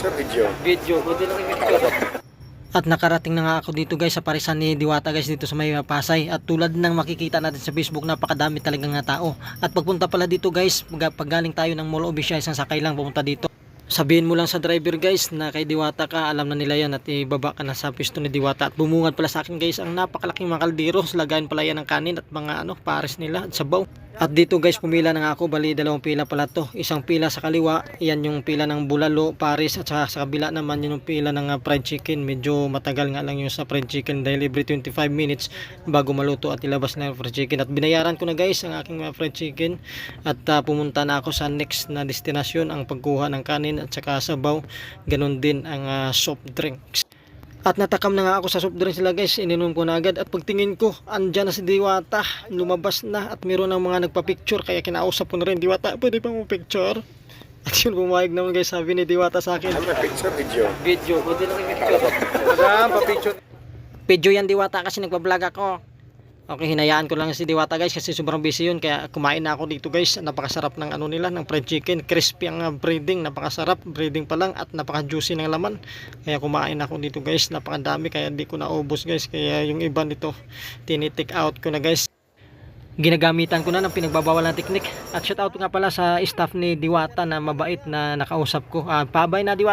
Sa video. Video, pwede lang yung video. At nakarating na nga ako dito guys sa parisan ni Diwata guys dito sa may Pasay at tulad ng makikita natin sa Facebook napakadami talaga nga tao at pagpunta pala dito guys pag, pag galing tayo ng Mall Obisya isang sakay lang pumunta dito Sabihin mo lang sa driver guys na kay Diwata ka, alam na nila yan at ibaba ka na sa pisto ni Diwata at bumungad pala sa akin guys ang napakalaking mga kaldero, lagayan pala yan ng kanin at mga ano, pares nila at sabaw. At dito guys pumila na ako, bali dalawang pila pala to. Isang pila sa kaliwa, yan yung pila ng bulalo, pares at sa kabila naman yun yung pila ng uh, fried chicken. Medyo matagal nga lang yung sa fried chicken dahil every 25 minutes bago maluto at ilabas na yung fried chicken. At binayaran ko na guys ang aking uh, fried chicken at uh, pumunta na ako sa next na destinasyon ang pagkuha ng kanin at saka sabaw. Ganon din ang uh, soft drinks. At natakam na nga ako sa soft drinks nila guys, ininom ko na agad at pagtingin ko, andyan na si Diwata, lumabas na at meron ng mga nagpa-picture kaya kinausap ko na rin Diwata, pwede bang mo picture? At yun pumayag naman guys, sabi ni Diwata sa akin, Ano picture video? video, pwede lang picture. Madam, pa-picture. Video yan Diwata kasi nagpa-vlog ako. Okay, hinayaan ko lang si Diwata guys kasi sobrang busy yun kaya kumain na ako dito guys. Napakasarap ng ano nila, ng fried chicken. Crispy ang uh, breading, napakasarap. Breading pa lang at napaka-juicy ng laman. Kaya kumain ako dito guys, napakadami kaya hindi ko naubos guys. Kaya yung iba nito, tinitik out ko na guys. Ginagamitan ko na ng pinagbabawal ng teknik. At shout out nga pala sa staff ni Diwata na mabait na nakausap ko. Ah, pabay na Diwata.